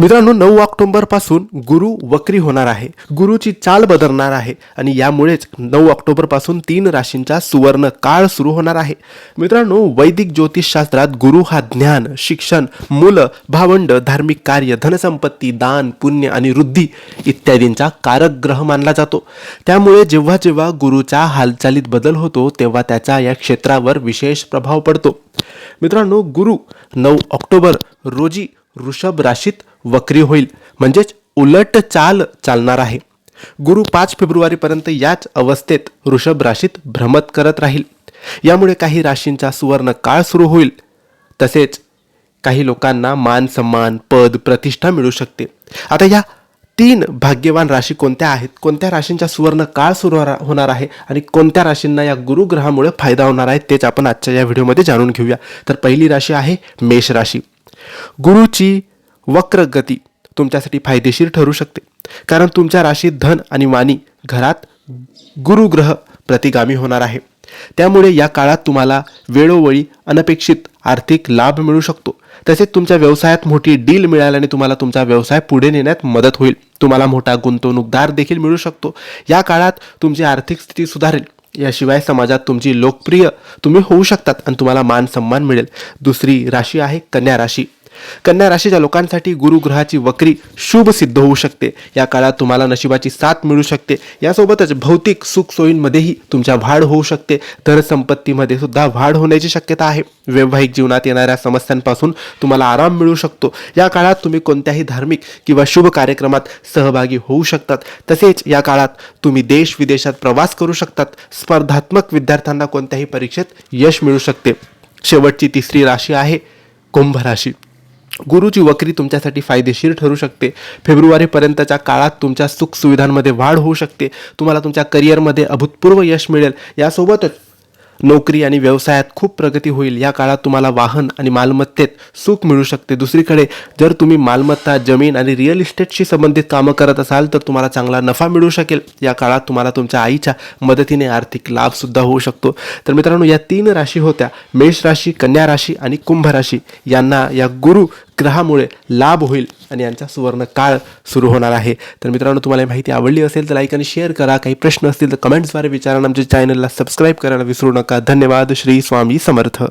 मित्रांनो नऊ ऑक्टोबरपासून गुरु वक्री होणार आहे. गुरुची चाल बदलणार आहे आणि यामुळेच नऊ ऑक्टोबरपासून तीन राशींचा सुवर्ण काळ सुरू होणार आहे. मित्रांनो वैदिक ज्योतिषशास्त्रात गुरु हा ज्ञान शिक्षण मुलं भावंड धार्मिक कार्य धनसंपत्ती दान पुण्य आणि वृद्धी इत्यादींचा कारक ग्रह मानला जातो. त्यामुळे जेव्हा जेव्हा गुरुच्या हालचालीत बदल होतो तेव्हा त्याचा या क्षेत्रावर विशेष प्रभाव पडतो. मित्रांनो गुरु नऊ ऑक्टोबर रोजी वृषभ राशीत वक्री होईल. म्हणजेच उलट चाल चालणार आहे. गुरु पाच फेब्रुवारीपर्यंत याच अवस्थेत वृषभ राशीत भ्रमत करत राहील. यामुळे काही राशींचा सुवर्ण काळ सुरू होईल. तसेच काही लोकांना मान सन्मान पद प्रतिष्ठा मिळू शकते. आता या तीन भाग्यवान राशी कोणत्या आहेत? कोणत्या राशींचा सुवर्ण काळ सुरू होणार- होणार आहे आणि कोणत्या राशींना या गुरुग्रहामुळे फायदा होणार आहे तेच आपण आजच्या या व्हिडिओमध्ये जाणून घेऊया. तर पहिली राशी आहे मेष राशी. गुरुची वक्र गती तुमच्यासाठी फायदेशीर ठरू शकते. कारण तुमच्या राशीत धन आणि वाणी घरात गुरुग्रह प्रतिगामी होणार आहे. त्यामुळे या काळात तुम्हाला वेळोवेळी अनपेक्षित आर्थिक लाभ मिळू शकतो. तसेच तुमच्या व्यवसायात मोठी डील मिळाल्याने तुम्हाला तुमचा व्यवसाय पुढे नेण्यात मदत होईल. तुम्हाला मोठा गुंतवणूकदार देखील मिळू शकतो. या काळात तुमची आर्थिक स्थिती सुधारेल. याशिवाय समाजात तुमची लोकप्रिय तुम्ही होऊ शकतात आणि तुम्हाला मान सन्मान मिळेल. दुसरी राशी आहे कन्या राशी. कन्या राशीच्या लोकांसाठी गुरुग्रहाची वक्री शुभ सिद्ध होऊ शकते. या काळात तुम्हाला नशिबाची साथ मिळू शकते. यासोबतच भौतिक सुखसोयींमध्येही तुमच्या वाढ होऊ शकते. तर संपत्तीमध्ये सुद्धा वाढ होण्याची शक्यता आहे. वैवाहिक जीवनात येणाऱ्या समस्यांपासून तुम्हाला आराम मिळू शकतो. या काळात तुम्ही कोणत्याही धार्मिक किंवा शुभ कार्यक्रमात सहभागी होऊ शकतात. तसेच या काळात तुम्ही देश विदेशात प्रवास करू शकतात. स्पर्धात्मक विद्यार्थ्यांना कोणत्याही परीक्षेत यश मिळू शकते. शेवटची तिसरी राशी आहे कुंभ राशी. गुरुची वक्री तुमच्यासाठी फायदेशीर ठरू शकते. फेब्रुवारीपर्यंतच्या काळात तुमच्या सुखसुविधांमध्ये वाढ होऊ शकते. तुम्हाला तुमच्या करिअरमध्ये अभूतपूर्व यश मिळेल. यासोबतच नोकरी आणि व्यवसायात खूप प्रगती होईल. या काळात तुम्हाला वाहन आणि मालमत्तेत सुख मिळू शकते. दुसरीकडे जर तुम्ही मालमत्ता जमीन आणि रिअल इस्टेटशी संबंधित कामं करत असाल तर तुम्हाला चांगला नफा मिळू शकेल. या काळात तुम्हाला तुमच्या आईच्या मदतीने आर्थिक लाभसुद्धा होऊ शकतो. तर मित्रांनो या तीन राशी होत्या. मेष राशी कन्या राशी आणि कुंभ राशी. यांना या गुरु ग्रहामुळे लाभ होईल. आणि यांचा सुवर्ण काळ सुरू होणार आहे. तर मित्रांनो तुम्हाला माहिती आवडली असेल तर लाईक आणि शेअर करा. काही प्रश्न असतील तर कमेंट्सद्वारे विचारा आमच्या चॅनलला सबस्क्राईब करायला विसरू नका. धन्यवाद. श्री स्वामी समर्थ.